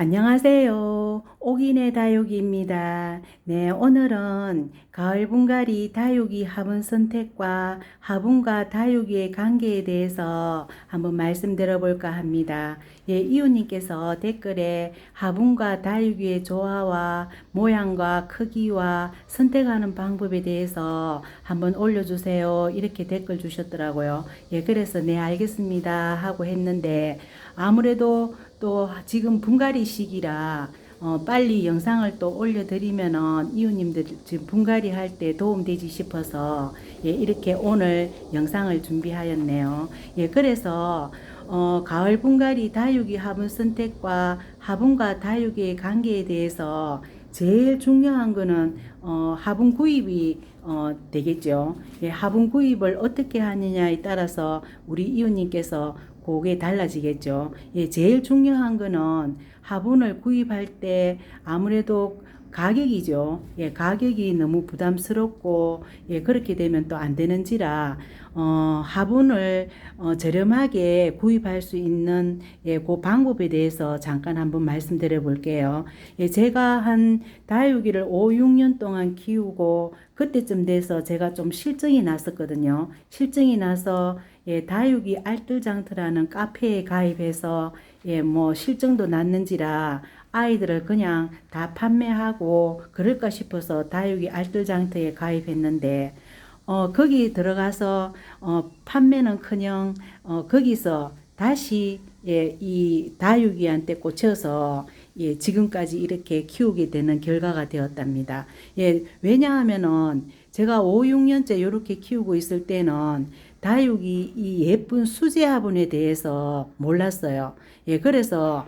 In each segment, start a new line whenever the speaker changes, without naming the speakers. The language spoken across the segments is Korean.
안녕하세요. 옥인의 다육이입니다. 네, 오늘은 가을 분갈이 다육이 화분 선택과 화분과 다육이의 관계에 대해서 한번 말씀드려 볼까 합니다. 예, 이웃님께서 댓글에 화분과 다육이의 조화와 모양과 크기와 선택하는 방법에 대해서 한번 올려주세요. 이렇게 댓글 주셨더라고요. 예, 그래서 네, 알겠습니다. 하고 했는데 아무래도 또 지금 분갈이 시기라 어, 빨리 영상을 또 올려드리면은 이웃님들 지금 분갈이 할 때 도움되지 싶어서 예, 이렇게 오늘 영상을 준비하였네요. 예, 그래서 어, 가을 분갈이 다육이 화분 선택과 화분과 다육이의 관계에 대해서 제일 중요한 거는 어, 화분 구입이 어, 되겠죠. 예, 화분 구입을 어떻게 하느냐에 따라서 우리 이웃님께서 그게 달라지겠죠. 예, 제일 중요한 거는 화분을 구입할 때 아무래도 가격이죠. 예, 가격이 너무 부담스럽고, 예, 그렇게 되면 또 안 되는지라, 어, 화분을 어, 저렴하게 구입할 수 있는 예, 그 방법에 대해서 잠깐 한번 말씀드려 볼게요. 예, 제가 한 다육이를 5, 6년 동안 키우고 그때쯤 돼서 제가 좀 실증이 났었거든요. 실증이 나서 예, 다육이 알뜰장터라는 카페에 가입해서 예, 뭐 실증도 났는지라 아이들을 그냥 다 판매하고 그럴까 싶어서 다육이 알뜰장터에 가입했는데 어, 거기 들어가서 어, 판매는커녕 어, 거기서 다시 예, 이 다육이한테 꽂혀서 예, 지금까지 이렇게 키우게 되는 결과가 되었답니다. 예, 왜냐하면은 제가 5, 6년째 이렇게 키우고 있을 때는 다육이 이 예쁜 수제 화분에 대해서 몰랐어요. 예, 그래서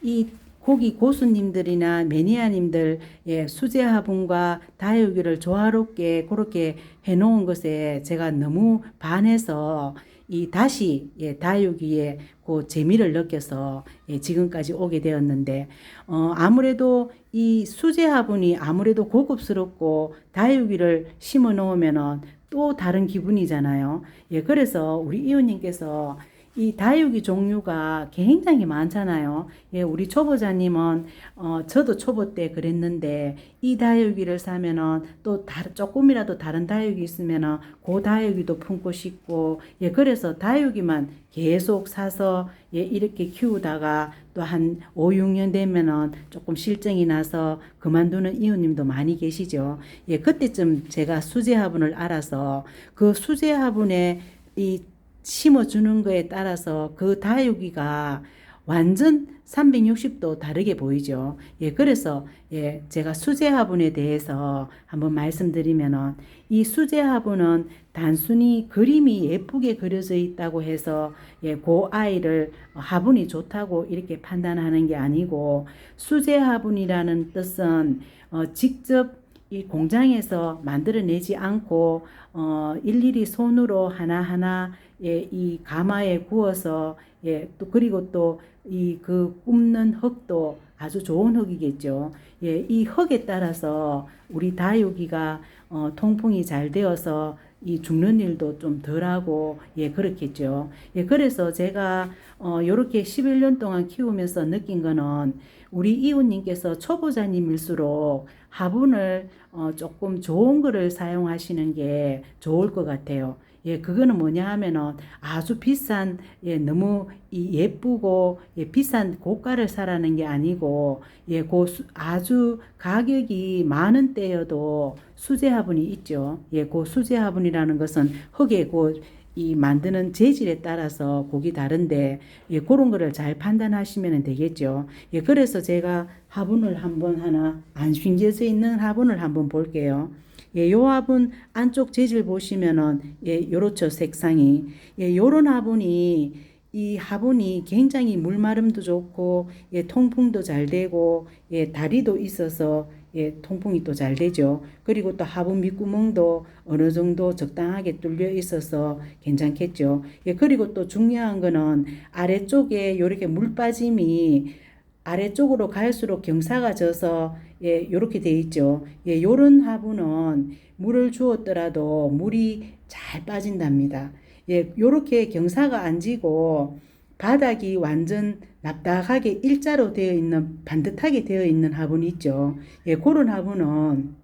이 고기 고수님들이나 매니아님들 예, 수제 화분과 다육이를 조화롭게 그렇게 해놓은 것에 제가 너무 반해서 이 다시 예, 다육이의 그 재미를 느껴서 예, 지금까지 오게 되었는데 어, 아무래도 이 수제 화분이 아무래도 고급스럽고 다육이를 심어 놓으면은 또 다른 기분이잖아요. 예, 그래서 우리 이웃님께서 이 다육이 종류가 굉장히 많잖아요. 예, 우리 초보자님은 어, 저도 초보 때 그랬는데 이 다육이를 사면은 또 다른 조금이라도 다른 다육이 있으면은 그 다육이도 품고 싶고 예, 그래서 다육이만 계속 사서 예, 이렇게 키우다가 또 한 5, 6년 되면은 조금 실증이 나서 그만두는 이웃님도 많이 계시죠. 예, 그때쯤 제가 수제 화분을 알아서 그 수제 화분에 이 심어주는 거에 따라서 그 다육이가 완전 360도 다르게 보이죠. 예, 그래서 예, 제가 수제 화분에 대해서 한번 말씀드리면은 이 수제 화분은 단순히 그림이 예쁘게 그려져 있다고 해서 예, 그 아이를 화분이 좋다고 이렇게 판단하는 게 아니고 수제 화분이라는 뜻은 어, 직접 이 공장에서 만들어내지 않고 어, 일일이 손으로 하나하나 예, 이 가마에 구워서 예, 또 그리고 또 이 그 굽는 흙도 아주 좋은 흙이겠죠. 예, 이 흙에 따라서 우리 다육이가 어, 통풍이 잘 되어서 이 죽는 일도 좀 덜하고 예 그렇겠죠. 예 그래서 제가 어 요렇게 11년 동안 키우면서 느낀 거는 우리 이웃님께서 초보자님일수록 화분을 어 조금 좋은 거를 사용하시는 게 좋을 것 같아요. 예, 그거는 뭐냐 하면은 아주 비싼, 예, 너무 이 예쁘고, 예, 비싼 고가를 사라는 게 아니고, 예, 고 수, 아주 가격이 많은 때여도 수제 화분이 있죠. 예, 그 수제 화분이라는 것은 흙에 그, 이 만드는 재질에 따라서 곡이 다른데 예, 그런 거를 잘 판단하시면 되겠죠. 예, 그래서 제가 화분을 한번 하나 안 숨겨져 있는 화분을 한번 볼게요. 예, 요 화분 안쪽 재질 보시면은 예, 요렇죠 색상이 예, 요런 화분이 이 화분이 굉장히 물마름도 좋고 예, 통풍도 잘 되고 예, 다리도 있어서 예, 통풍이 또 잘 되죠. 그리고 또 화분 밑구멍도 어느 정도 적당하게 뚫려 있어서 괜찮겠죠. 예, 그리고 또 중요한 거는 아래쪽에 요렇게 물 빠짐이 아래쪽으로 갈수록 경사가 져서 예, 요렇게 돼 있죠. 예, 요런 화분은 물을 주었더라도 물이 잘 빠진답니다. 예, 요렇게 경사가 안 지고 바닥이 완전 납작하게 일자로 되어 있는 반듯하게 되어 있는 화분이 있죠. 예, 그런 화분은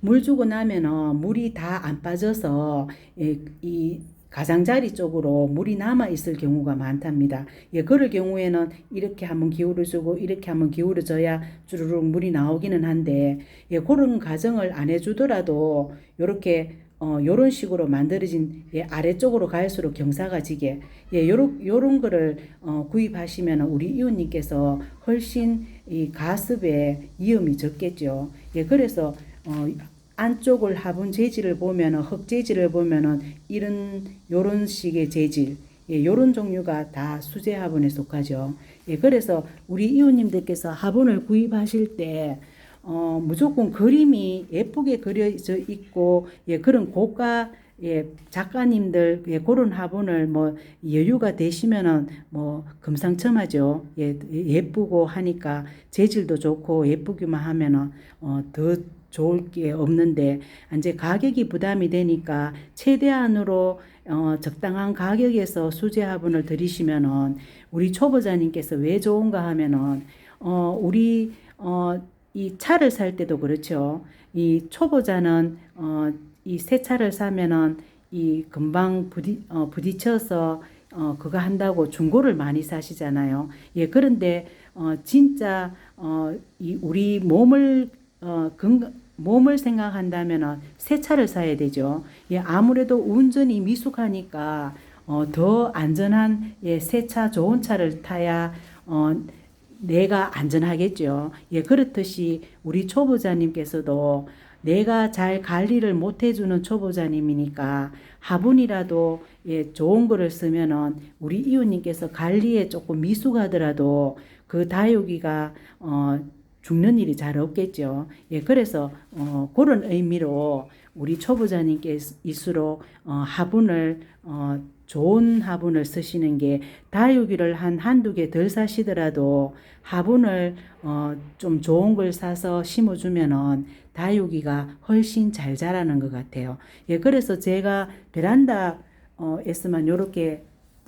물 주고 나면은 물이 다 안 빠져서 예, 이 가장자리 쪽으로 물이 남아 있을 경우가 많답니다. 예, 그럴 경우에는 이렇게 한번 기울여 주고 이렇게 한번 기울여 줘야 주르륵 물이 나오기는 한데 예, 그런 과정을 안 해주더라도 요렇게 어, 요런 식으로 만들어진 예, 아래쪽으로 갈수록 경사가 지게 예, 요런 요런 거를 어, 구입하시면 우리 이웃님께서 훨씬 이 가습에 위험이 적겠죠. 예, 그래서 어, 안쪽을 화분 재질을 보면은 흙 재질을 보면은 이런 요런 식의 재질 예, 요런 종류가 다 수제 화분에 속하죠. 예, 그래서 우리 이웃님들께서 화분을 구입하실 때 어, 무조건 그림이 예쁘게 그려져 있고 예, 그런 고가 예, 작가님들 예, 그런 화분을 뭐 여유가 되시면은 뭐 금상첨화죠. 예, 예쁘고 하니까 재질도 좋고 예쁘기만 하면은 어, 더 좋을 게 없는데 이제 가격이 부담이 되니까 최대한으로 어, 적당한 가격에서 수제 화분을 들이시면은 우리 초보자님께서 왜 좋은가 하면은 어, 우리 어, 이 차를 살 때도 그렇죠. 이 초보자는 어, 이 새 차를 사면은 이 금방 부딪 어, 부딪혀서 어, 그거 한다고 중고를 많이 사시잖아요. 예, 그런데 어, 진짜 어, 이 우리 몸을 어, 건 몸을 생각한다면은 새 차를 사야 되죠. 예, 아무래도 운전이 미숙하니까 어, 더 안전한 예, 새 차, 좋은 차를 타야 어, 내가 안전하겠죠. 예, 그렇듯이 우리 초보자님께서도 내가 잘 관리를 못 해주는 초보자님이니까 화분이라도 예, 좋은 거를 쓰면은 우리 이웃님께서 관리에 조금 미숙하더라도 그 다육이가 어, 죽는 일이 잘 없겠죠. 예, 그래서 어, 그런 의미로 우리 초보자님께일수록 어, 화분을 어, 좋은 화분을 쓰시는 게 다육이를 한 한두 개 덜 사시더라도 화분을 어, 좀 좋은 걸 사서 심어주면은 다육이가 훨씬 잘 자라는 것 같아요. 예, 그래서 제가 베란다 에서만 요렇게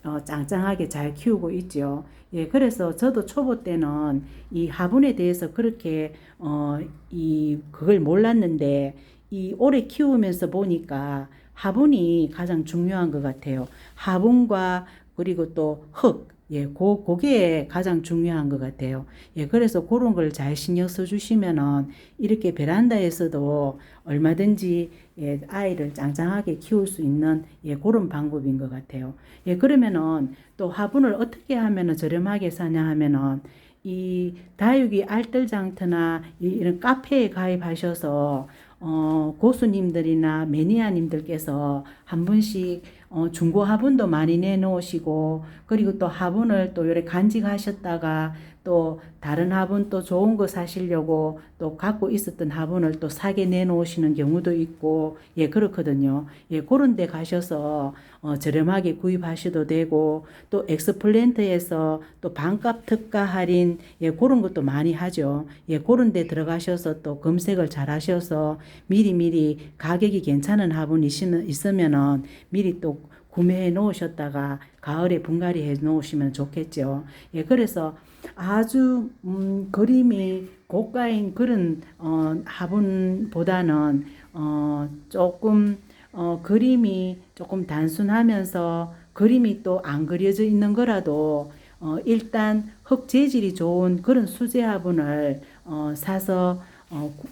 어, 짱짱하게 잘 키우고 있죠. 예, 그래서 저도 초보 때는 이 화분에 대해서 그렇게 어, 이 그걸 몰랐는데 이 오래 키우면서 보니까 화분이 가장 중요한 것 같아요. 화분과 그리고 또 흙, 예, 고, 그게 가장 중요한 것 같아요. 예, 그래서 그런 걸 잘 신경 써 주시면은 이렇게 베란다에서도 얼마든지 예, 아이를 짱짱하게 키울 수 있는 예, 그런 방법인 것 같아요. 예, 그러면은 또 화분을 어떻게 하면은 저렴하게 사냐 하면은 이 다육이 알뜰장터나 이- 이런 카페에 가입하셔서 어, 고수님들이나 매니아님들께서 한 분씩 어, 중고 화분도 많이 내놓으시고 그리고 또 화분을 또 요래 간직하셨다가 또 다른 화분 또 좋은 거 사시려고 또 갖고 있었던 화분을 또 사게 내놓으시는 경우도 있고 예 그렇거든요. 예 그런 데 가셔서 어, 저렴하게 구입하셔도 되고 또 엑스플랜트에서 또 반값 특가 할인 예 그런 것도 많이 하죠. 예 그런 데 들어가셔서 또 검색을 잘 하셔서 미리미리 가격이 괜찮은 화분이 있으면- 있으면은 미리 또 구매해 놓으셨다가 가을에 분갈이 해 놓으시면 좋겠죠. 예, 그래서 아주 음, 그림이 고가인 그런 어, 화분보다는 어, 조금 어, 그림이 조금 단순하면서 그림이 또 안 그려져 있는 거라도 어, 일단 흙 재질이 좋은 그런 수제 화분을 어, 사서 어, 구-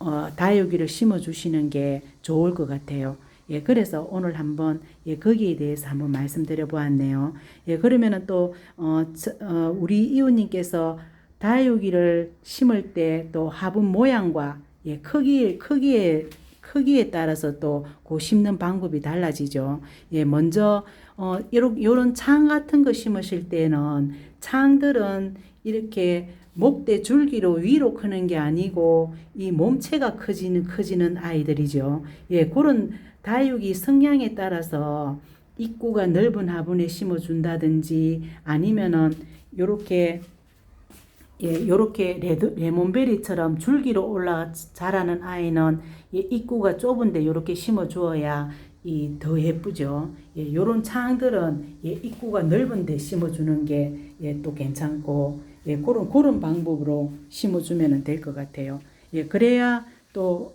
어, 다육이를 심어 주시는 게 좋을 것 같아요. 예, 그래서 오늘 한번 예, 거기에 대해서 한번 말씀드려 보았네요. 예, 그러면은 또 어, 저- 어, 우리 이웃님께서 다육이를 심을 때 또 화분 모양과 예, 크기 크기에 크기에 따라서 또 그 심는 방법이 달라지죠. 예, 먼저 어, 이런 요런 창 같은 거 심으실 때는 창들은 이렇게 목대 줄기로 위로 크는 게 아니고 이 몸체가 커지는 커지는 아이들이죠. 예, 그런 다육이 성향에 따라서 입구가 넓은 화분에 심어 준다든지 아니면은 요렇게 예, 요렇게 레드, 레몬베리처럼 줄기로 올라 자라는 아이는 예, 입구가 좁은데 요렇게 심어 주어야 이 더 예쁘죠. 예, 요런 창들은 예, 입구가 넓은 데 심어 주는 게 예, 또 괜찮고 예, 그런 그런 방법으로 심어 주면 될 것 같아요. 예, 그래야 또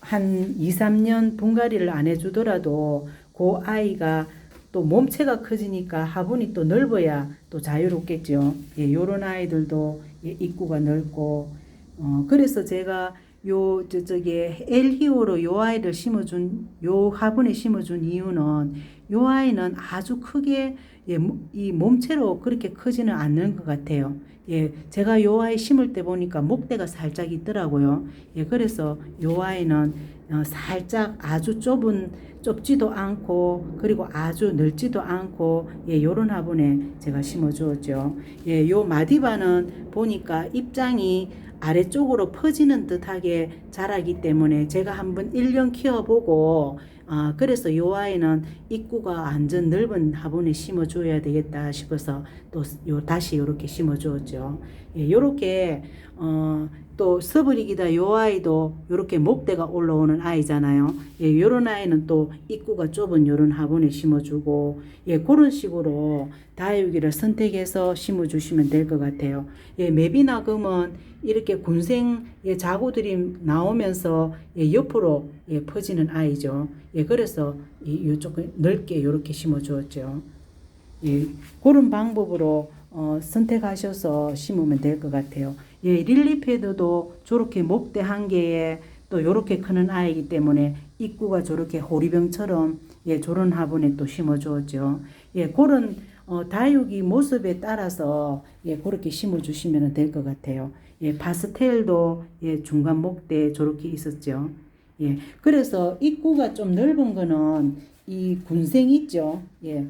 한 2, 3년 분갈이를 안 해주더라도 그 아이가 또 몸체가 커지니까 화분이 또 넓어야 또 자유롭겠죠. 예, 요런 아이들도 예, 입구가 넓고 어, 그래서 제가 요, 저, 저기, 엘히오로 요 아이를 심어준, 요 화분에 심어준 이유는 요 아이는 아주 크게, 예, 모- 이 몸체로 그렇게 크지는 않는 것 같아요. 예, 제가 요 아이 심을 때 보니까 목대가 살짝 있더라고요. 예, 그래서 요 아이는 어, 살짝 아주 좁은, 좁지도 않고, 그리고 아주 넓지도 않고, 예, 요런 화분에 제가 심어 주었죠. 예, 요 마디바는 보니까 입장이 아래쪽으로 퍼지는 듯하게 자라기 때문에 제가 한번 1년 키워보고 아 그래서 요 아이는 입구가 완전 넓은 화분에 심어줘야 되겠다 싶어서 또 요 다시 요렇게 심어주었죠. 예, 요렇게 어 또 서브릭이다 요 아이도 요렇게 목대가 올라오는 아이잖아요. 예, 요런 아이는 또 입구가 좁은 요런 화분에 심어주고 예, 그런 식으로 다육이를 선택해서 심어주시면 될 것 같아요. 예, 맵이나 금은 이렇게 군생 예, 자구들이 나오면서 예, 옆으로 예, 퍼지는 아이죠. 예, 그래서 이, 요 조금 넓게 이렇게 심어 주었죠. 예, 그런 방법으로 어, 선택하셔서 심으면 될 것 같아요. 예, 릴리 패드도 저렇게 목대 한 개에 또 요렇게 크는 아이기 때문에 입구가 저렇게 호리병처럼 예, 저런 화분에 또 심어 주었죠. 예, 그런 어, 다육이 모습에 따라서 예, 그렇게 심어 주시면 될 것 같아요. 예, 파스텔도 예, 중간 목대 저렇게 있었죠. 예, 그래서 입구가 좀 넓은 거는 이 군생 있죠. 예,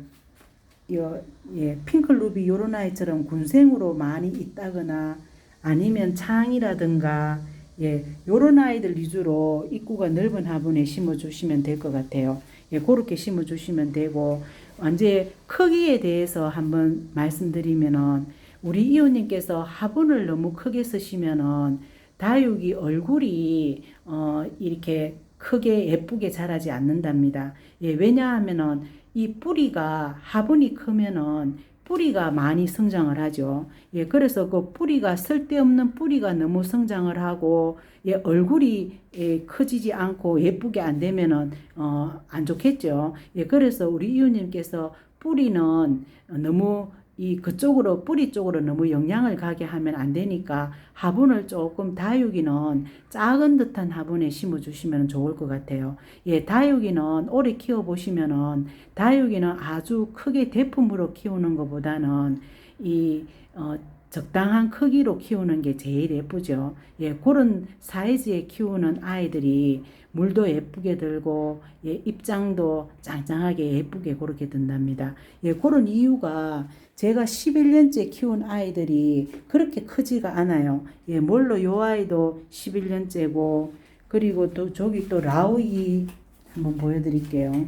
요, 예, 핑클루비 요런 아이처럼 군생으로 많이 있다거나 아니면 창이라든가 예, 요런 아이들 위주로 입구가 넓은 화분에 심어 주시면 될 것 같아요. 예, 그렇게 심어 주시면 되고 언제 크기에 대해서 한번 말씀드리면은 우리 이호님께서 화분을 너무 크게 쓰시면은 다육이 얼굴이 어 이렇게 크게 예쁘게 자라지 않는답니다. 예, 왜냐하면은 이 뿌리가 화분이 크면은 뿌리가 많이 성장을 하죠. 예, 그래서 그 뿌리가 쓸데없는 뿌리가 너무 성장을 하고 예, 얼굴이 예, 커지지 않고 예쁘게 안 되면은 어, 안 좋겠죠. 예, 그래서 우리 이웃님께서 뿌리는 너무 이 그쪽으로 뿌리 쪽으로 너무 영향을 가게 하면 안 되니까 화분을 조금 다육이는 작은 듯한 화분에 심어 주시면 좋을 것 같아요. 예, 다육이는 오래 키워 보시면은 다육이는 아주 크게 대품으로 키우는 것보다는 이 어, 적당한 크기로 키우는 게 제일 예쁘죠. 예, 그런 사이즈에 키우는 아이들이 물도 예쁘게 들고 예, 입장도 짱짱하게 예쁘게 그렇게 든답니다. 예, 그런 이유가 제가 11년째 키운 아이들이 그렇게 크지가 않아요. 예, 뭘로 요 아이도 11년째고 그리고 또 저기 또 라우이 한번 보여드릴게요.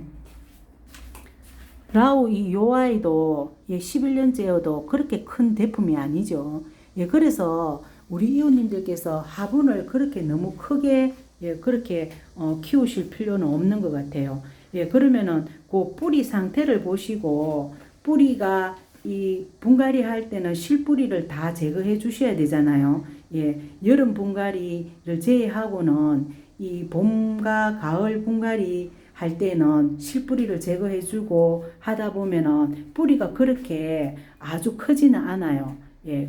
라우 이 요 아이도 예, 11년째여도 그렇게 큰 대품이 아니죠. 예, 그래서 우리 이웃님들께서 화분을 그렇게 너무 크게 예, 그렇게 어, 키우실 필요는 없는 것 같아요. 예, 그러면은 그 뿌리 상태를 보시고 뿌리가 이 분갈이 할 때는 실뿌리를 다 제거해 주셔야 되잖아요. 예, 여름 분갈이를 제외하고는 이 봄과 가을 분갈이 할 때는 실뿌리를 제거해 주고 하다 보면은 뿌리가 그렇게 아주 크지는 않아요. 예.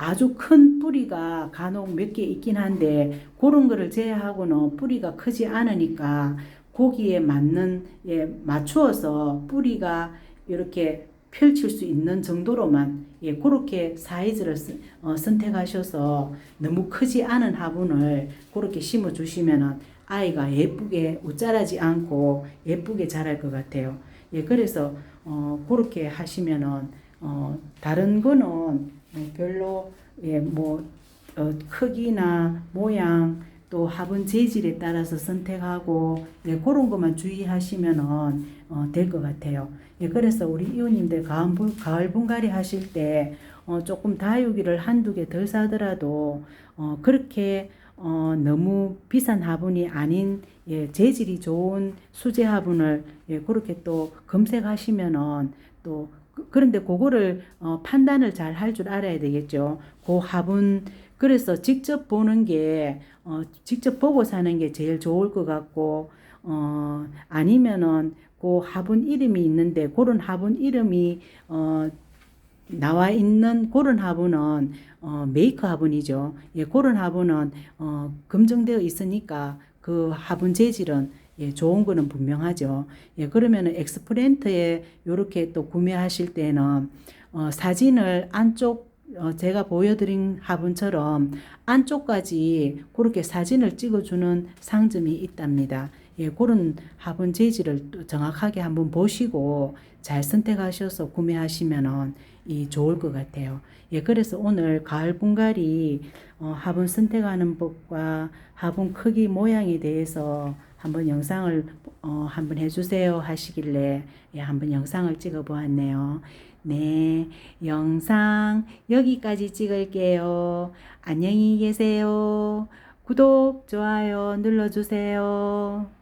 아주 큰 뿌리가 간혹 몇 개 있긴 한데 그런 거를 제외하고는 뿌리가 크지 않으니까 고기에 맞는 예 맞추어서 뿌리가 이렇게 펼칠 수 있는 정도로만 예 그렇게 사이즈를 스- 어, 선택하셔서 너무 크지 않은 화분을 그렇게 심어 주시면은 아이가 예쁘게 웃자라지 않고 예쁘게 자랄 것 같아요. 예 그래서 어 그렇게 하시면은 어 다른 거는 어, 별로 예 뭐 어, 크기나 모양 또 화분 재질에 따라서 선택하고 예, 그런 것만 주의하시면은 어, 될 것 같아요. 예, 그래서 우리 이웃님들 가을, 분- 가을 분갈이 하실 때 어, 조금 다육이를 한두 개 덜 사더라도 어, 그렇게 어, 너무 비싼 화분이 아닌 예, 재질이 좋은 수제 화분을 예, 그렇게 또 검색하시면은 또 그- 그런데 그거를 어, 판단을 잘 할 줄 알아야 되겠죠. 그 화분 그래서 직접 보는 게 어, 직접 보고 사는 게 제일 좋을 것 같고 어, 아니면은 그 화분 이름이 있는데 그런 화분 이름이 어, 나와 있는 그런 화분은 어, 메이커 화분이죠. 예, 그런 화분은 어, 검증되어 있으니까 그 화분 재질은 예, 좋은 거는 분명하죠. 예, 그러면은 엑스프렌트에 요렇게 또 구매하실 때는 어, 사진을 안쪽 어, 제가 보여드린 화분처럼 안쪽까지 그렇게 사진을 찍어주는 상점이 있답니다. 예, 그런 화분 재질을 또 정확하게 한번 보시고 잘 선택하셔서 구매하시면은 이 좋을 것 같아요. 예, 그래서 오늘 가을 분갈이 어, 화분 선택하는 법과 화분 크기 모양에 대해서 한번 영상을 어, 한번 해주세요 하시길래 예, 한번 영상을 찍어 보았네요. 네, 영상 여기까지 찍을게요. 안녕히 계세요. 구독, 좋아요 눌러주세요.